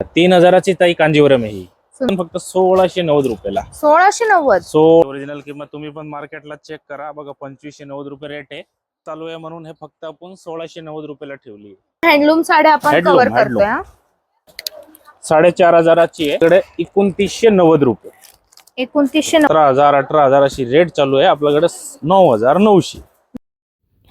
तीन हजाराची ताई कांजीवरम आहे ही. पण फक्त सोळाशे नव्वद रुपयाला. सोळाशे नव्वद? सो ओरिजिनल किंमत तुम्ही पण मार्केटला चेक करा. बघा पंचवीसशे नव्वद रुपये रेट आहे. चालू आहे म्हणून हे फक्त आपण सोळाशे नव्वद रुपयाला ठेवली हँडलूम साड्या आपण Handloom, कव्हर handloom. करतोय हा. साडेचार हजाराची आहे. इकडे एकोणतीसशे नव्वद रुपये. एकोणतीसशे नव्वद. सतरा हजार अठरा हजार अशी रेट चालू आहे. आपल्याकडे नऊ हजार नऊशे.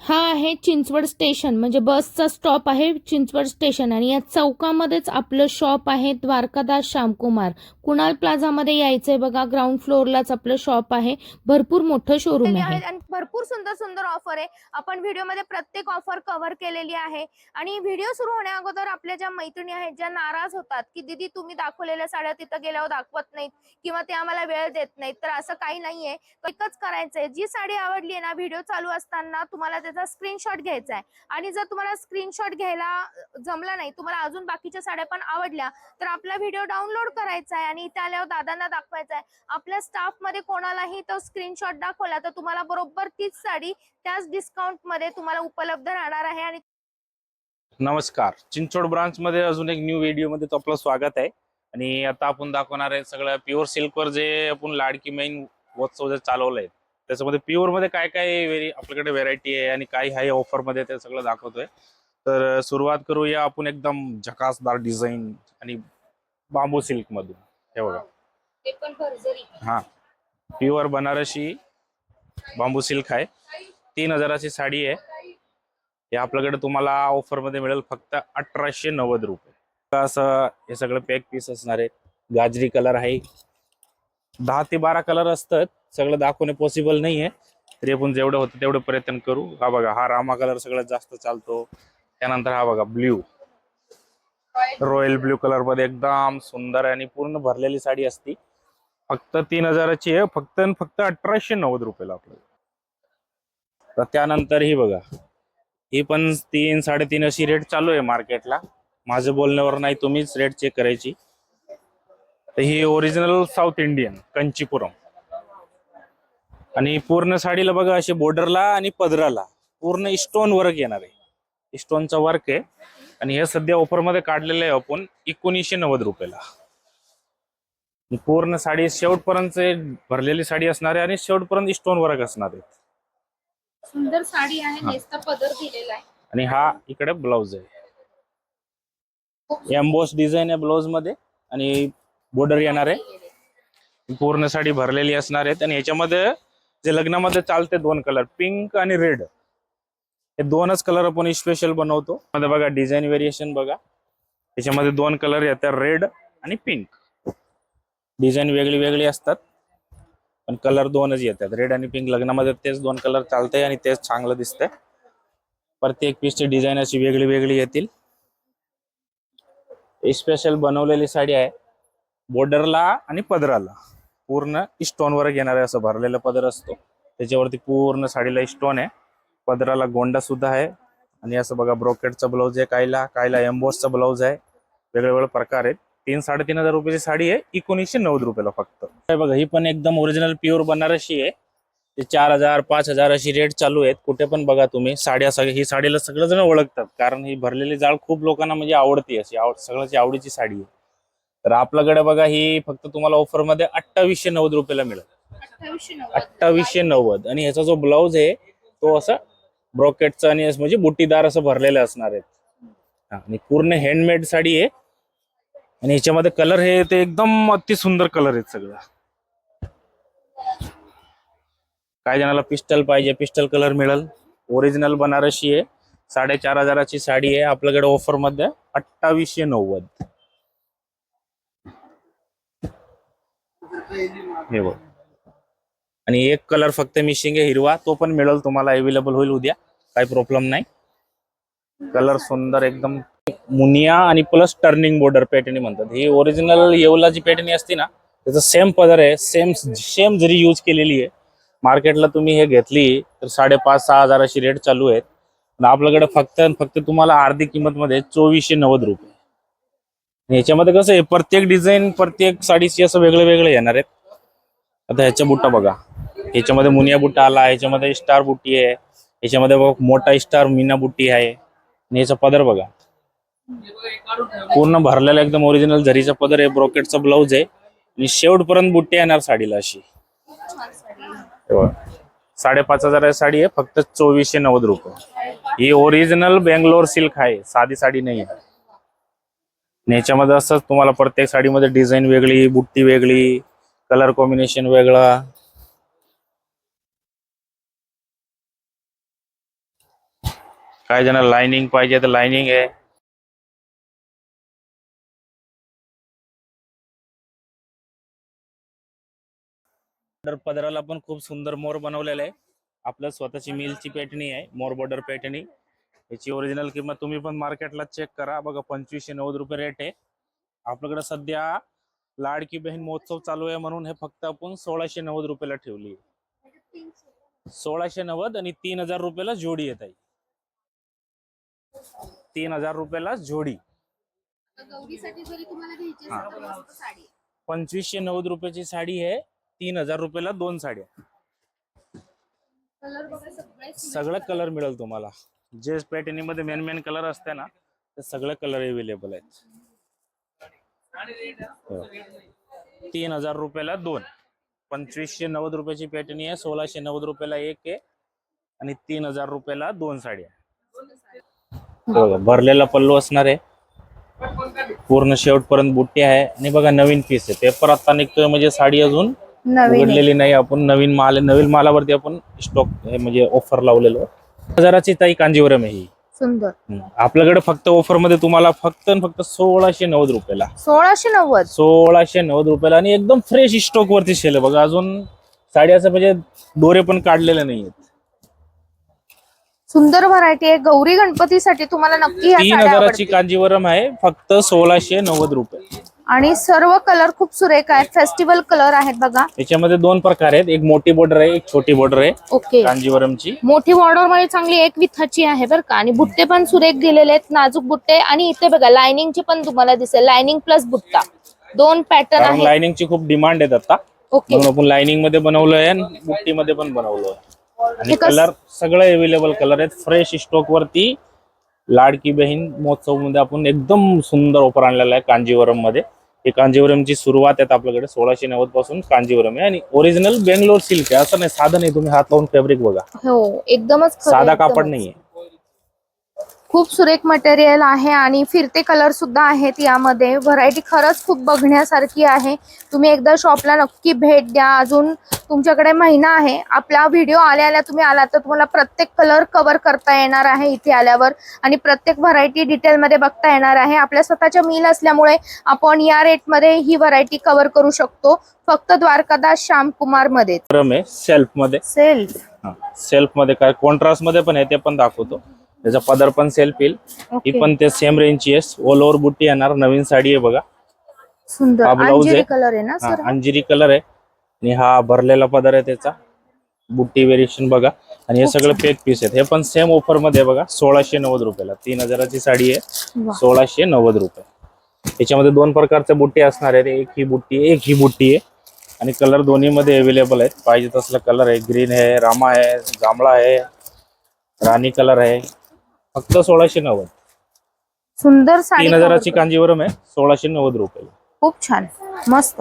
हा आहे चिंचवड स्टेशन म्हणजे बसचा स्टॉप आहे चिंचवड स्टेशन. आणि या चौकामध्येच आपलं शॉप आहे द्वारकादास श्यामकुमार. कुणाल प्लाझामध्ये यायचंय बघा ग्राउंड फ्लोअरलाच आपलं शॉप आहे. भरपूर मोठं शोरूम आहे. आणि भरपूर सुंदर सुंदर ऑफर आहे. आपण व्हिडिओमध्ये प्रत्येक ऑफर कव्हर केलेली आहे. आणि व्हिडिओ सुरू होण्या अगोदर आपल्या ज्या मैत्रिणी आहेत ज्या नाराज होतात की दीदी तुम्ही दाखवलेल्या साड्या तिथं गेल्यावर दाखवत नाहीत किंवा ते आम्हाला वेळ देत नाहीत तर असं काही नाहीये. एकच करायचंय. जी साडी आवडली आहे ना व्हिडिओ चालू असताना तुम्हाला त्याचा स्क्रीनशॉट घ्यायचा आहे. आणि जर तुम्हाला स्क्रीनशॉट घ्यायला जमला नाही तुम्हाला अजून बाकीच्या साड्या पण आवडल्या तर आपला व्हिडिओ डाउनलोड करायचा आहे आणि इथे आल्यावर दादांना दाखवायचा आहे. आपल्या स्टाफमध्ये कोणालाही तो स्क्रीनशॉट दाखवला तर तुम्हाला बरोबर तीच साडी त्याच डिस्काउंटमध्ये तुम्हाला उपलब्ध राहणार आहे आणि नमस्कार. चिंचोड ब्रांच मध्ये अजून एक न्यू व्हिडिओमध्ये आपलं स्वागत आहे. आणि आता आपण दाखवणार आहे सगळं प्युअर सिल्कवर जे आपण लाडकी मेन उत्सव जे चालवलंय त्याच्यामध्ये प्युअरमध्ये काय काय वेरी आपल्याकडे व्हेरायटी आहे आणि काय आहे ऑफरमध्ये ते सगळं दाखवतोय. तर सुरुवात करूया आपण एकदम झकासदार डिझाईन आणि बांबू सिल्क मधून. हे बघा. हा. प्युअर बनारसी बांबू सिल्क आहे. तीन हजाराची साडी आहे. हे आपल्याकडे तुम्हाला ऑफरमध्ये मिळेल फक्त अठराशे नव्वद रुपये. असं हे सगळं पॅक पीस असणार आहे गाजरी कलर आहे. दहा ते बारा कलर असतात. सगळं दाखवणे पॉसिबल नाही आहे तरी आपण जेवढं होतं तेवढं प्रयत्न करू. हा बघा हा रामा कलर सगळ्यात जास्त चालतो. त्यानंतर हा बघा ब्ल्यू. रॉयल ब्ल्यू कलरमध्ये एकदम सुंदर आणि पूर्ण भरलेली साडी असती. फक्त तीन हजाराची आहे. फक्त फक्त अठराशे नव्वद रुपयाला आपल्याला. तर त्यानंतर ही बघा. ही पण तीन साडेतीन अशी रेट चालू आहे मार्केटला माझं बोलण्यावर नाही तुम्हीच रेट चेक करायची. तर ही ओरिजिनल साऊथ इंडियन कंचीपुरम आणि पूर्ण साडीला बघा असे बॉर्डरला आणि पदराला. पूर्ण स्टोन वर्क येणार आहे. स्टोनचा वर्क आहे. आणि हे सध्या ऑफरमध्ये काढलेलं आहे आपण एकोणीसशे नव्वद रुपयाला. पूर्ण साडी शेवटपर्यंत भरलेली साडी असणार आहे आणि शेवटपर्यंत स्टोन वर्क असणार आहे. सुंदर साडी आहे. नेसता पदर दिलेला आहे. आणि हा इकडे ब्लाउज आहे. एम्बोस डिझाईन आहे ब्लाउजमध्ये. आणि बॉर्डर येणार आहे. पूर्ण साडी भरलेली असणार आहेत. आणि याच्यामध्ये जे लग्नामध्ये चालते दोन कलर पिंक आणि रेड हे दोनच कलर आपण स्पेशल बनवतो. मध्ये बघा डिझाईन व्हेरिएशन बघा. याच्यामध्ये दोन कलर येतात रेड आणि पिंक डिझाईन वेगळी वेगळी असतात. पण कलर दोनच येतात. रेड आणि पिंक लग्नामध्ये तेच दोन कलर चालतंय आणि तेच चांगलं दिसतंय. प्रत्येक पीसची डिझाईन अशी वेगळी वेगळी येतील. स्पेशल बनवलेली साडी आहे. बॉर्डरला आणि पदराला. पूर्ण स्टोन वर घेणार आहे असं भरलेलं पदर असतो. त्याच्यावरती पूर्ण साडीला स्टोन आहे. पदराला गोंडा सुद्धा आहे. आणि असं बघा ब्रॉकेटचा ब्लाऊज आहे कायला कायला एम्बोसचा ब्लाऊज आहे. वेगळे वेगळे प्रकार आहेत. तीन साडेतीन हजार रुपयाची साडी आहे. एकोणीसशे नव्वद रुपयाला फक्त. हे बघा ही पण एकदम ओरिजिनल प्युअर बनारसी आहे. ते चार हजार पाच हजार अशी रेट चालू आहेत. कुठे पण बघा तुम्ही साड्या सगळ्या ही साडीला सगळेजण ओळखतात. कारण ही भरलेली जाळ खूप लोकांना म्हणजे आवडते अशी आवड सगळ्याची आवडीची साडी आहे. तर आपल्याकडे बघा ही फक्त तुम्हाला ऑफरमध्ये अठ्ठावीसशे नव्वद रुपयाला मिळेल. अठ्ठावीसशे नव्वद. आणि ह्याचा जो ब्लाऊज आहे तो असा ब्रॉकेटचा आणि म्हणजे बुटीदार असं भरलेलं असणार आहे. हा, आणि पूर्ण हँडमेड साडी आहे. आणि ह्याच्यामध्ये कलर हे ते एकदम अति सुंदर कलर आहेत सगळं. काय जणाला पिस्टल पाहिजे पिस्टल कलर मिळेल. ओरिजिनल बनारसी आहे. साडेचार हजाराची साडी आहे आपल्याकडे ऑफरमध्ये अठ्ठावीसशे नव्वद. हे बघ. आणि एक कलर फक्त मिशिंग आहे हिरवा. तो पण मिळेल तुम्हाला अवेलेबल होईल उद्या. काही प्रॉब्लेम नाही. कलर सुंदर एकदम. मुनिया आणि प्लस टर्निंग बॉर्डर पॅटर्नी म्हणतात. ही ओरिजिनल येवला जी पॅटर्नी असते ना त्याचं सेम पदर आहे. सेम सेम जरी यूज केलेली आहे मार्केटला तुम्ही हे घेतली तर साडेपाच सहा हजार अशी रेट चालू आहेत. आपल्याकडे फक्त फक्त तुम्हाला अर्धी किंमत मध्ये चोवीसशे नव्वद रुपये. याच्यामध्ये कसं आहे प्रत्येक डिझाईन प्रत्येक साडीची असं वेगळे वेगळे येणार आहेत. आता ह्याच्या बुट्टा बघा. ह्याच्यामध्ये मुनिया बुट्टा आला ह्याच्यामध्ये स्टार बुट्टी आहे. ह्याच्यामध्ये बघ मोठा स्टार मीना बुट्टी आहे. आणि याचा पदर बघा. पूर्ण भरलेला एकदम ओरिजिनल झरीचा पदर आहे ब्रोकेटचा ब्लाऊज आहे. आणि शेवटपर्यंत बुट्टी येणार साडीला अशी. साडेपाच हजार साडी आहे फक्त चोवीसशे नव्वद रुपये. ही ओरिजिनल बेंगलोर सिल्क आहे. साधी साडी नाही आहे. याच्यामध्ये असंच तुम्हाला प्रत्येक साडीमध्ये डिझाईन वेगळी बुट्टी वेगळी कलर कॉम्बिनेशन वेगळा. काय ज्यांना लाइनिंग पाहिजे तर लाइनिंग आहे. तर पदराला पण खूप सुंदर मोर बनवलेला आहे. आपलं स्वतःची मिलची पेटणी आहे मोर बॉर्डर पेटणी. याची ओरिजिनल किंमत तुम्ही पण मार्केटला चेक करा. बघा पंचवीसशे नव्वद रुपये रेट आहे. आपल्याकडे सध्या लाडकी बहीण महोत्सव चालू आहे म्हणून हे फक्त आपण सोळाशे नव्वद रुपयाला ठेवली. सोळाशे नव्वद आणि तीन हजार रुपयाला जोडी येत आहे तीन हजार रुपयाला जोडी. पंचवीसशे नव्वद रुपयाची साडी आहे. तीन हजार रुपयाला दोन साड्या. सगळं कलर मिळेल तुम्हाला. जे पॅटर्नी मध्ये मेन मेन कलर असते ना ते सगळे कलर अवेलेबल आहेत. हो. तीन हजार रुपयाला दोन. पंचवीसशे नव्वद रुपयाची पॅटर्नी आहे सोळाशे नव्वद रुपयाला एक आहे आणि तीन हजार रुपयाला दोन साड्या बघा, भरलेला पल्लू असणार आहे. पूर्ण शेवटपर्यंत बुट्टी आहे. आणि बघा नवीन पीस आहे. पेपर आता निघतोय म्हणजे साडी अजून आहे. उघडलेली नाही. आपण नवीन माल आहे. नवीन मालावरती आपण स्टॉक म्हणजे ऑफर लावलेलो. हजाराची ताई कांजीवरम आहे ही. सुंदर. हम्म. आपल्याकडे फक्त ऑफरमध्ये तुम्हाला फक्त आणि फक्त सोळाशे नव्वद रुपयाला. सोळाशे नव्वद? सोळाशे नव्वद रुपयाला आणि एकदम फ्रेश स्टॉक वरती शेल आहे. बघा अजून साडी असं म्हणजे दोरे पण काढलेले नाहीयेत. सुंदर व्हरायटी आहे. गौरी गणपतीसाठी तुम्हाला नक्की ह्या तीन साड्या हजाराची आवडतील. कांजीवरम आहे. फक्त सोळाशे नव्वद रुपये. आणि सर्व कलर खूप सुरेख आहेत. फेस्टिवल कलर आहेत बघा. याच्यामध्ये दोन प्रकार आहेत. एक मोठी बॉर्डर आहे एक छोटी बॉर्डर आहे. ओके. कांजीवरमची. मोठी बॉर्डरमध्ये चांगली एक विथाची आहे बरं का. आणि बुट्टे पण सुरेख दिलेले आहेत. नाजूक बुट्टे. आणि इथे बघा लाइनिंगची पण तुम्हाला दिसेल. लाइनिंग प्लस बुट्टा. दोन पॅटर्न कारण आहेत. लाइनिंगची खूप डिमांड आहेत आता. ओके. म्हणून आपण लाइनिंगमध्ये बनवलोय आणि बुट्टी मध्ये पण बनवलोय. आणि कलर सगळे अवेलेबल कलर आहेत. फ्रेश स्टॉक वरती लाडकी बहीण महोत्सवमध्ये आपण एकदम सुंदर ऑफर आणलेला आहे कांजीवरममध्ये ही कांजीवरमची सुरुवात आहे आपल्याकडे सोळाशे नव्वदपासून कांजीवरम आहे. आणि ओरिजिनल बेंगलोर सिल्क आहे. असं नाही साधं नाही तुम्ही हात लावून फॅब्रिक बघा. हो एकदमच खरं, साधा एकदमच. कापड नाहीये. खूप सुरेख मटेरियल आहे आणि फिरते कलर सुद्धा आहेत यामध्ये. व्हरायटी खरंच खूप बघण्यासारखी आहे. तुम्ही एकदा शॉपला नक्की भेट द्या. अजून तुमच्याकडे महिना आहे. आपला व्हिडिओ आल्या आल्या तुम्ही आला तर तुम्हाला प्रत्येक कलर कव्हर करता येणार आहे इथे आल्यावर. आणि प्रत्येक व्हरायटी डिटेलमध्ये बघता येणार आहे. आपल्या स्वतःच्या मिल असल्यामुळे आपण या रेटमध्ये ही व्हरायटी कव्हर करू शकतो. फक्त द्वारकादास श्यामकुमारमध्ये सेल्फमध्ये सेल्फ. सेल्फमध्ये काय कॉन्ट्रास्टमध्ये पण आहे ते पण दाखवतो. त्याचा पदर पण सेल्फ येईल. ही पण ते सेम रेंजची आहे. ऑल ओव्हर बुट्टी येणार. नवीन साडी आहे बघा. सुंदर. हा अंजिरी आहे. कलर आहे ना हा सर अंजिरी कलर आहे. आणि हा भरलेला पदर आहे त्याचा. बुट्टी व्हेरिएशन बघा. आणि हे खूप सगळे पेक पीस आहेत. हे पण सेम ऑफरमध्ये आहे बघा. सोळाशे नव्वद रुपयाला. तीन हजाराची साडी आहे. वा. सोळाशे नव्वद रुपये. याच्यामध्ये दोन प्रकारचे बुट्टी असणार आहेत. एक ही बुट्टी एक ही बुट्टी आहे. आणि कलर दोन्ही मध्ये अवेलेबल आहेत. पाहिजे तसला कलर आहे. ग्रीन आहे रामा आहे जांभळा आहे. राणी कलर आहे. फक्त सोळाशे नव्वद. सुंदर साडी तीन हजाराची. कांजीवरम आहे सोळाशे नव्वद रुपये. खूप छान. मस्त.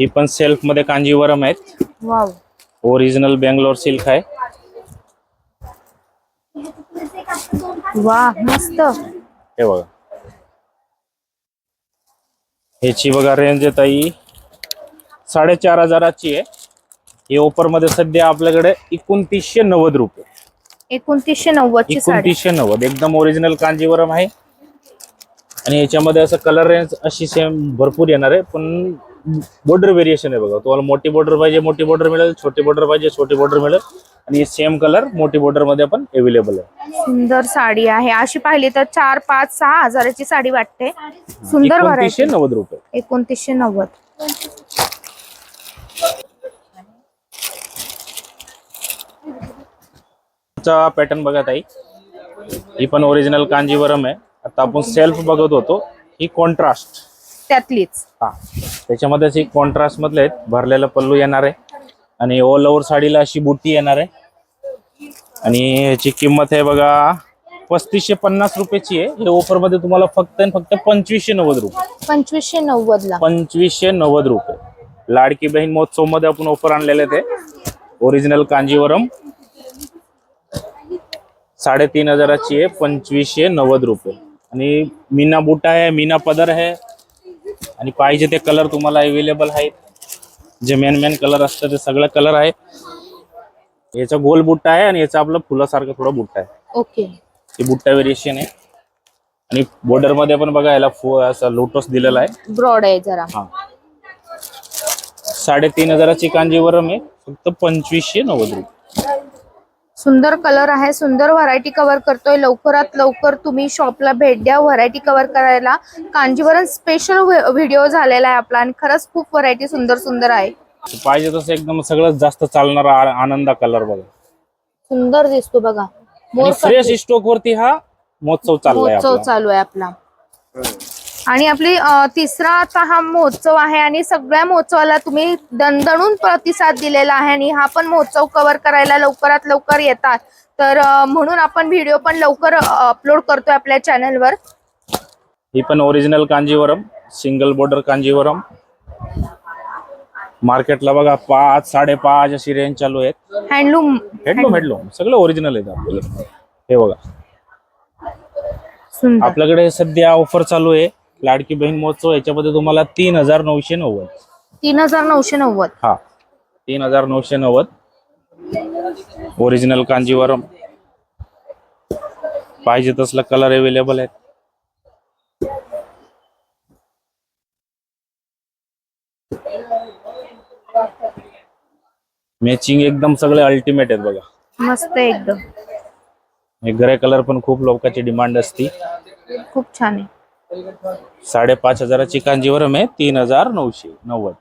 ही पण सेल्फमध्ये कांजीवरम आहेत. वाव. ओरिजिनल बेंगलोर सिल्क आहे. वा मस्त. हे बघा. ह्याची बघा रेंज आहे ताई. साडेचार हजाराची आहे. ही ऑफरमध्ये सध्या आपल्याकडे एकोणतीसशे नव्वद रुपये. एकोणतीसशे नव्वद एकोणतीसशे नव्वद. एकदम ओरिजिनल कांजीवरम आहे. आणि याच्यामध्ये असं कलर रेंज अशी सेम भरपूर येणार आहे. पण बॉर्डर व्हेरिएशन आहे बघा. तुम्हाला मोठी बॉर्डर पाहिजे मोठी बॉर्डर मिळेल. छोटी बॉर्डर पाहिजे छोटी बॉर्डर मिळेल. आणि सेम कलर मोठी बॉर्डरमध्ये पण अवेलेबल आहे. सुंदर साडी आहे. अशी पाहिली तर चार पाच सहा हजाराची साडी वाटते. सुंदर नव्वद रुपये. एकोणतीसशे नव्वद. चा पॅटर्न बघा ताई. ही पण ओरिजिनल कांजीवरम आहे. आता आपण सेल्फ बघत होतो. ही कॉन्ट्रास्ट त्यातलीच. हा. त्याच्यामध्येच ही कॉन्ट्रास्ट मधले आहेत. भरलेला पल्लू येणार आहे. आणि ऑल ओव्हर साडीला अशी बुट्टी येणार आहे. आणि ह्याची किंमत आहे बघा पस्तीसशे पन्नास रुपयाची आहे. हे ऑफरमध्ये तुम्हाला फक्त आणि फक्त पंचवीसशे नव्वद रुपये. पंचवीसशे नव्वद ला पंचवीसशे नव्वद रुपये. लाडकी बहीण महोत्सवमध्ये आपण ऑफर आणलेले ते ओरिजिनल कांजीवरम. साडेतीन हजाराची आहे पंचवीसशे नव्वद रुपये. आणि मीना बुटा आहे मीना पदर आहे. आणि पाहिजे ते कलर तुम्हाला अवेलेबल आहेत. जे मेन मेन कलर असतात ते सगळे कलर आहे. याचा गोल बुट्टा आहे आणि याचा आपला फुलासारखा थोडा बुट्टा आहे. ओके. हे बुट्टा व्हेरिएशन आहे. आणि border मध्ये पण बघा याला असा लोटस दिलेला आहे. ब्रॉड आहे जरा. हा. साडेतीन हजाराची कांजीवरम आहे. फक्त पंचवीसशे नव्वद रुपये. सुंदर कलर आहे सुंदर व्हरायटी कव्हर करतोय. लवकरात लवकर तुम्ही शॉपला भेट द्या. व्हरायटी कव्हर करायला कांजीवरम स्पेशल व्हिडिओ झालेला आहे आपला आणि खरंच खूप व्हरायटी सुंदर सुंदर आहे. पाहिजे तसं एकदम सगळ्यात जास्त चालणारा आनंदा कलर बघा. सुंदर दिसतो बघा. फ्रेश स्टॉक वरती हा महोत्सव. चालू आहे आपला. आणि आपली तिसरा आता हा महोत्सव आहे आणि सगळ्या महोत्सवाला तुम्ही दणदणून प्रतिसाद दिलेला आहे आणि हा पण महोत्सव कव्हर करायला लवकरात लवकर येतात. तर म्हणून आपण व्हिडिओ पण लवकर अपलोड करतोय आपल्या चॅनलवर ही पण original Kanjivaram single border Kanjivaram. मार्केटला बघा पाच साडेपाच अशी रेंज चालू आहेत. हँडलूम हेडलूम हेडलूम सगळं ओरिजिनल आहेत आपल्याला हे बघा. आपल्याकडे सध्या ऑफर चालू आहे. लाडकी बहीण महोत्सव याच्यामध्ये तुम्हाला तीन हजार नऊशे नव्वद. तीन हजार नऊशे नव्वद. हा. तीन हजार नऊशे नव्वद. ओरिजिनल कांजीवरम. पाहिजे तसला कलर अवेलेबल आहेत. मॅचिंग एकदम सगळे अल्टिमेट आहेत बघा. मस्त एकदम. ग्रे कलर पण खूप लोकांची डिमांड असती. खूप छान आहे. साडेपाच हजाराची कांजीवरम आहे तीन हजार नऊशे नव्वद.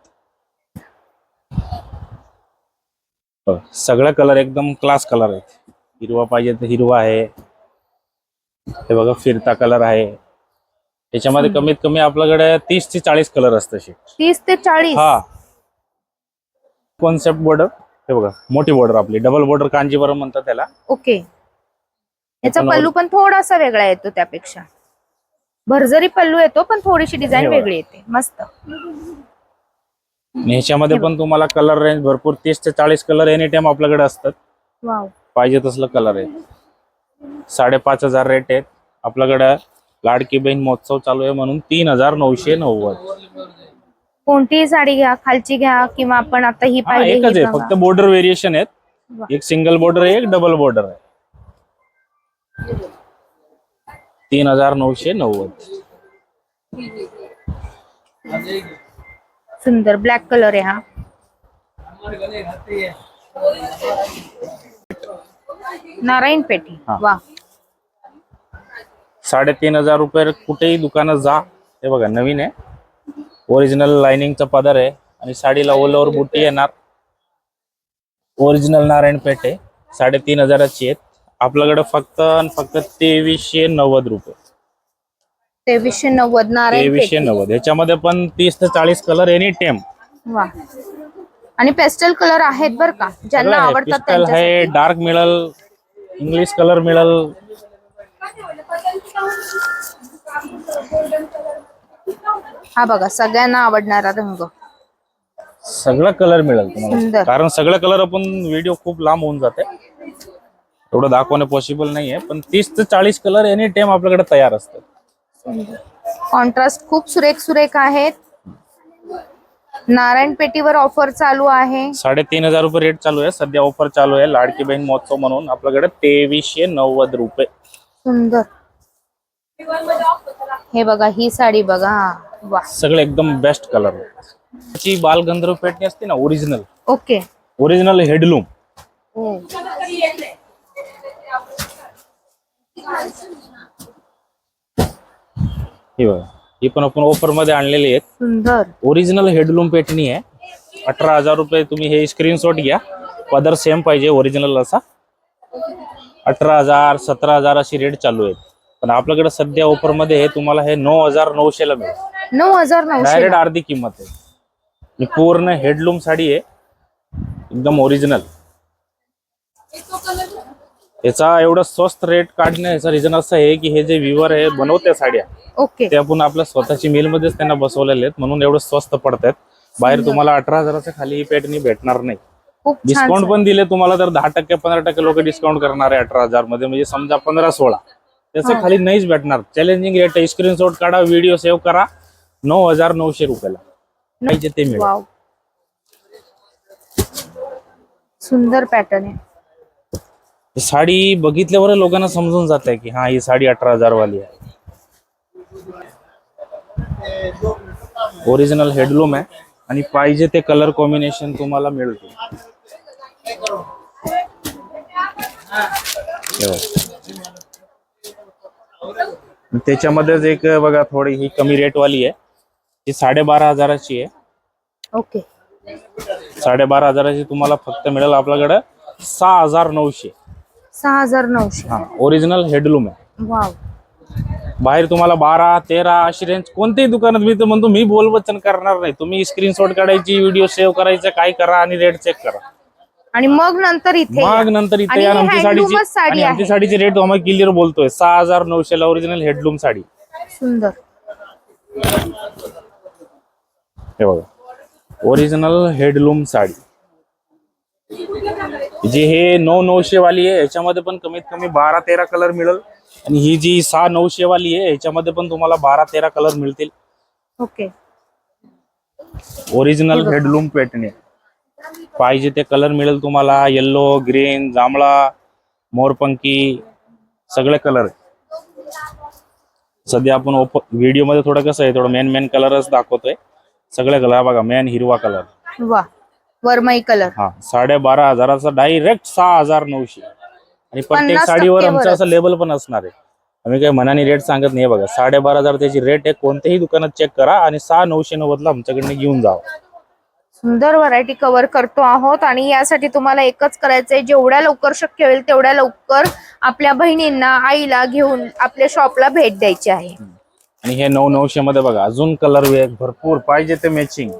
बघा, सगळा कलर एकदम क्लास कलर आहेत. हिरवा पाहिजे तर हिरवा आहे. हे बघा फिरता कलर आहे. त्याच्यामध्ये कमीत कमी आपल्याकडे तीस ते चाळीस कलर असतं तीस ते चाळीस? हा. कॉन्सेप्ट बॉर्डर हे बघा मोठी बॉर्डर आपली. डबल बॉर्डर कांजीवरम म्हणतात त्याला. ओके याचा पल्लू पण थोडासा वेगळा येतो त्यापेक्षा. भरजरी पल्लू येतो पण थोडीशी डिझाईन हे बघा. वेगळी येते. मस्त. आणि ह्याच्यामध्ये पण तुम्हाला कलर रेंज भरपूर तीस ते चाळीस कलर एनी टाइम आपल्याकडे असतात. वाव. पाहिजे तसलं कलर आहे. साडेपाच हजार रेट आहेत. आपल्याकडे लाडकी बहीण महोत्सव चालू आहे म्हणून तीन हजार नऊशे नव्वद. कोणतीही साडी घ्या खालची घ्या किंवा आपण आता ही हा पाहिली एकच ही आहे. बघा. फक्त बॉर्डर व्हेरिएशन आहेत. एक सिंगल बॉर्डर आहे एक डबल बॉर्डर आहे. तीन हजार नऊशे नव्वद. सुंदर ब्लॅक कलर आहे हा. नारायण पेठी हा. वा. साडेतीन हजार रुपये कुठेही दुकानात जा. हे बघा नवीन आहे. ओरिजिनल लाइनिंगचा पदर आहे. आणि साडीला ओलवर बुट्टी येणार. ओरिजिनल नारायण पेठ आहे. साडेतीन हजाराची आहेत. आपल्याकडे फक्त आणि फक्त तेवीसशे नव्वद रुपये. तेवीसशे नव्वद नारायण तेवीसशे नव्वद. ह्याच्यामध्ये पण तीस ते चाळीस कलर एनी टाइम वा. आणि पेस्टल कलर आहेत बर का? ज्यांना आवडतात पिस्टल आहे त्यांच्यासाठी. डार्क मिळल इंग्लिश कलर मिळल. हा बघा सगळ्यांना आवडणारा रंग. सगळं कलर मिळेल तुम्हाला. कारण सगळं कलर आपण व्हिडिओ खूप लांब होऊन जाते. एवढं दाखवणं पॉसिबल नाहीये पण तीस ते चाळीस कलर एनी टाइम आपल्याकडे तयार असतात. कॉन्ट्रास्ट खूप सुरेख सुरेख आहेत. नारायण पेटीवर ऑफर चालू आहे. साडेतीन हजार रुपये रेट चालू आहे. सध्या ऑफर चालू आहे. लाडकी बहीण महोत्सव म्हणून आपल्याकडे तेवीसशे नव्वद रुपये. सुंदर. हे बघा ही साडी बघा. वा. सगळे एकदम बेस्ट कलर त्याची बालगंधर्व पेटणी असते ना ओरिजिनल ओके ओरिजिनल हेडलूम हो बघा. ही पण आपण ऑफरमध्ये आणलेली आहेत. सुंदर. ओरिजिनल हेडलूम पेटणी आहे. अठरा हजार रुपये तुम्ही हे स्क्रीनशॉट घ्या. पदर सेम पाहिजे ओरिजिनल असा. अठरा हजार सतरा हजार अशी रेट चालू आहेत. पण आपल्याकडे सध्या ऑफरमध्ये हे तुम्हाला हे नऊ हजार नऊशे ला मिळेल. नऊ हजार नऊशे डायरेक्ट अर्धी किंमत आहे. ही पूर्ण हेडलूम साडी आहे. एकदम ओरिजिनल याचा एवढं स्वस्त रेट काढण्याचं रिझन असं आहे की हे जे विवर आहे बनवते साड्या ओके. ते आपण आपल्या स्वतःची मिल मध्येच त्यांना बसवलेले आहेत. म्हणून एवढं स्वस्त पडतात बाहेर. तुम्हाला अठरा हजाराच्या खाली ही पॅटर्नी भेटणार नाही. डिस्काउंट. पण दिले तुम्हाला तर दहा टक्के पंधरा टक्के लोक डिस्काउंट करणार आहे अठरा हजारमध्ये म्हणजे समजा पंधरा सोळा. त्याच्या हा. खाली नाहीच भेटणार. चॅलेंजिंग रेट आहे. स्क्रीनशॉट काढा व्हिडिओ सेव्ह करा. नऊ हजार नऊशे रुपयाला. पाहिजे ते मिळेल. सुंदर पॅटर्न आहे. ही साडी बघितल्यावर लोकांना समजून जात आहे की हा ही साडी अठरा हजार वाली आहे. ओरिजिनल हेडलूम आहे आणि पाहिजे ते कलर कॉम्बिनेशन तुम्हाला मिळते हे. त्याच्यामध्येच एक बघा थोडी ही कमी रेट वाली आहे. ती साडेबारा हजाराची आहे. ओके. साडेबारा हजाराची तुम्हाला फक्त मिळेल आपल्याकडं सहा हजार नऊशे. सहा हजार नऊशे. हा ओरिजिनल हेडलूम आहे. वाव. बाहेर तुम्हाला बारा तेरा अशी रेंज कोणत्याही दुकानात मी तर म्हणतो मी बोलवचन करणार नाही. तुम्ही स्क्रीनशॉट काढायची व्हिडिओ सेव्ह करायचं काय करा आणि रेट चेक करा. आणि मग नंतर इथे या. मग नंतर इथे आणि या ही आमची साडीची साडी आणि आमची आहे. साडीची रेट आम्हाला क्लिअर बोलतोय. सहा हजार नऊशे ला ओरिजिनल हेडलूम साडी. सुंदर. हे बघा. ओरिजिनल हेडलूम साडी. जी हे नऊ नऊशे वाली आहे. ह्याच्यामध्ये पण कमीत कमी बारा तेरा कलर मिळेल. आणि ही जी सहा नऊशे वाली आहे ह्याच्यामध्ये पण तुम्हाला बारा तेरा कलर मिळतील. ओके. ओरिजिनल हेडलूम पॅटर्न पाहिजे ते कलर मिळेल तुम्हाला. येल्लो ग्रीन जांभळा मोरपंखी सगळे कलर सध्या आपण ओप व्हिडिओमध्ये थोडं कसं आहे थोडं मेन मेन कलरच दाखवतोय. सगळे कलर बघा मेन हिरवा कलर वा. वरमाई कलर हा साडे बारा हजाराचा डायरेक्ट सहा हजार नऊशे. आणि प्रत्येक पन्नास साडीवर आमचं टक्केवरच. असं लेबल पण असणार आहे. आम्ही काही मनाने रेट सांगत नाही बघा. साडे बारा हजार त्याची रेट आहे. कोणत्याही दुकानात चेक करा आणि सहा नऊशे नव्वदला आमच्याकडनं घेऊन जावा. सुंदर व्हरायटी कव्हर करतो आहोत आणि यासाठी तुम्हाला एकच करायचंय जेवढ्या लवकर शक्य होईल तेवढ्या लवकर आपल्या बहिणींना आईला घेऊन आपल्या शॉपला भेट द्यायची आहे. आणि हे नऊ नऊशे मध्ये बघा अजून कलर भरपूर पाहिजे ते मॅचिंग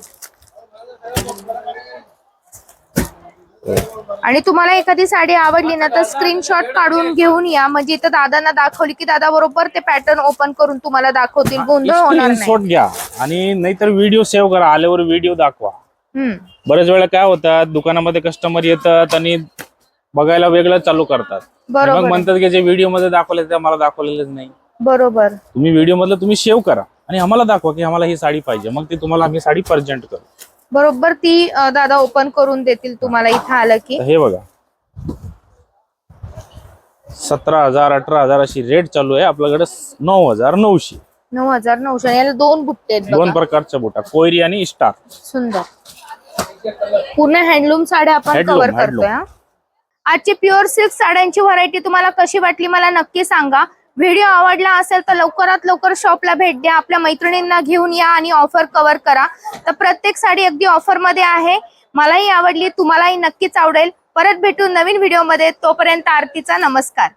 आणि तुम्हाला एखादी साडी आवडली ना तर स्क्रीनशॉट काढून घेऊन या. म्हणजे इथं दादांना दाखवली की दादा बरोबर ते पॅटर्न ओपन करून तुम्हाला दाखवतील. गोंधळ होणार नाही. स्क्रीनशॉट घ्या. आणि नाहीतर व्हिडिओ सेव्ह करा. आल्यावर व्हिडिओ दाखवा. हम्म. बरेच वेळा काय होतात दुकानामध्ये कस्टमर येतात आणि बघायला वेगळं चालू करतात. आणि मग बरोबर. म्हणतात की जे व्हिडिओमध्ये दाखवले ते आम्हाला दाखवलेलेच नाही. बरोबर. तुम्ही व्हिडिओ मधलं तुम्ही सेव्ह करा. आणि आम्हाला दाखवा की आम्हाला ही साडी पाहिजे. मग ती तुम्हाला आम्ही साडी प्रेझेंट करू. बरोबर ती अं, दादा ओपन करून देतील तुम्हाला. इथं आलं की. तर हे बघा. सतरा हजार अठरा हजार अशी रेट चालू आहे. आपल्याकडे नऊ हजार नऊशे. नऊ हजार नऊशे. आणि याला दोन बुट्टे आहेत दोन बघा. प्रकारच्या बोटा कोयरी आणि स्टार. सुंदर. पूर्ण हँडलूम साड्या आपण Handloom, कव्हर handloom. करतोय हा. आजची प्युअर सिल्क साड्यांची व्हरायटी तुम्हाला कशी वाटली मला नक्की सांगा. व्हिडिओ आवडला असेल तर लवकरात लवकर शॉपला भेट द्या. आपल्या मैत्रिणींना घेऊन या आणि ऑफर कव्हर करा. तर प्रत्येक साडी अगदी ऑफरमध्ये आहे. मलाही आवडली तुम्हालाही नक्कीच आवडेल. परत भेटू नवीन व्हिडिओमध्ये. तोपर्यंत आरतीचा नमस्कार.